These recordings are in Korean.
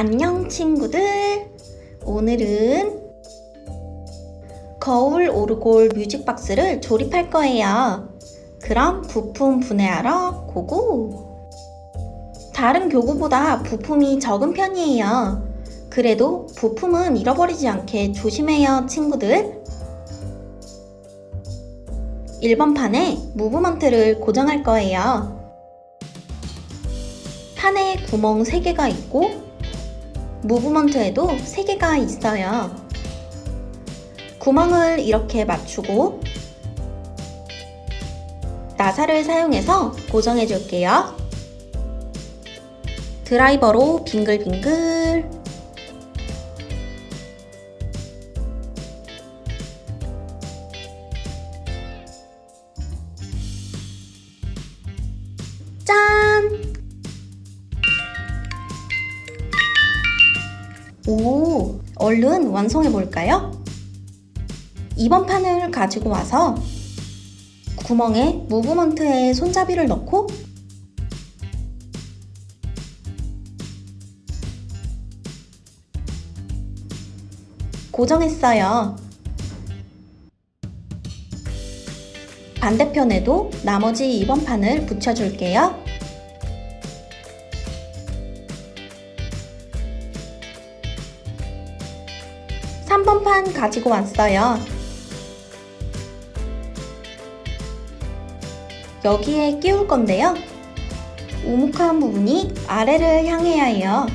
안녕 친구들. 오늘은 거울 오르골 뮤직박스를 조립할 거예요. 그럼 부품 분해하러 고고. 다른 교구보다 부품이 적은 편이에요. 그래도 부품은 잃어버리지 않게 조심해요, 친구들. 1번 판에 무브먼트를 고정할 거예요. 판에 구멍 3개가 있고 무브먼트에도 3개가 있어요. 구멍을 이렇게 맞추고 나사를 사용해서 고정해 줄게요. 드라이버로 빙글빙글 오, 얼른 완성해 볼까요? 이번 판을 가지고 와서 구멍에 무브먼트에 손잡이를 넣고 고정했어요. 반대편에도 나머지 2번 판을 붙여줄게요. 삼번 판 가지고 왔어요. 여기에 끼울 건데요. 오목한 부분이 아래를 향해야 해요.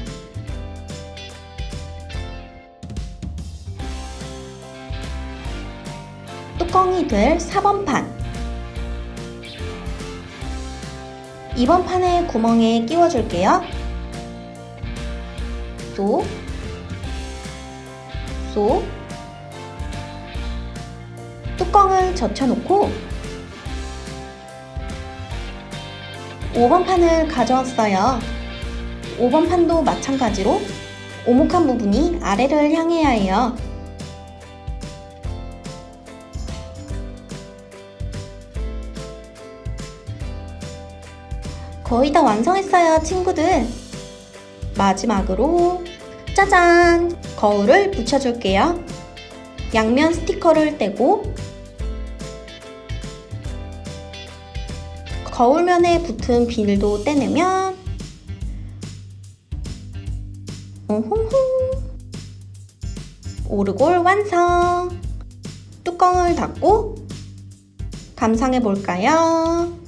뚜껑이 될 4번 판. 2번 판의 구멍에 끼워줄게요. 쏙, 쏙. 뚜껑을 젖혀놓고 5번 판을 가져왔어요. 5번 판도 마찬가지로 오목한 부분이 아래를 향해야 해요. 거의 다 완성했어요, 친구들. 마지막으로 짜잔! 거울을 붙여줄게요. 양면 스티커를 떼고 거울면에 붙은 비늘도 떼내면 오호호 오르골 완성! 뚜껑을 닫고 감상해 볼까요?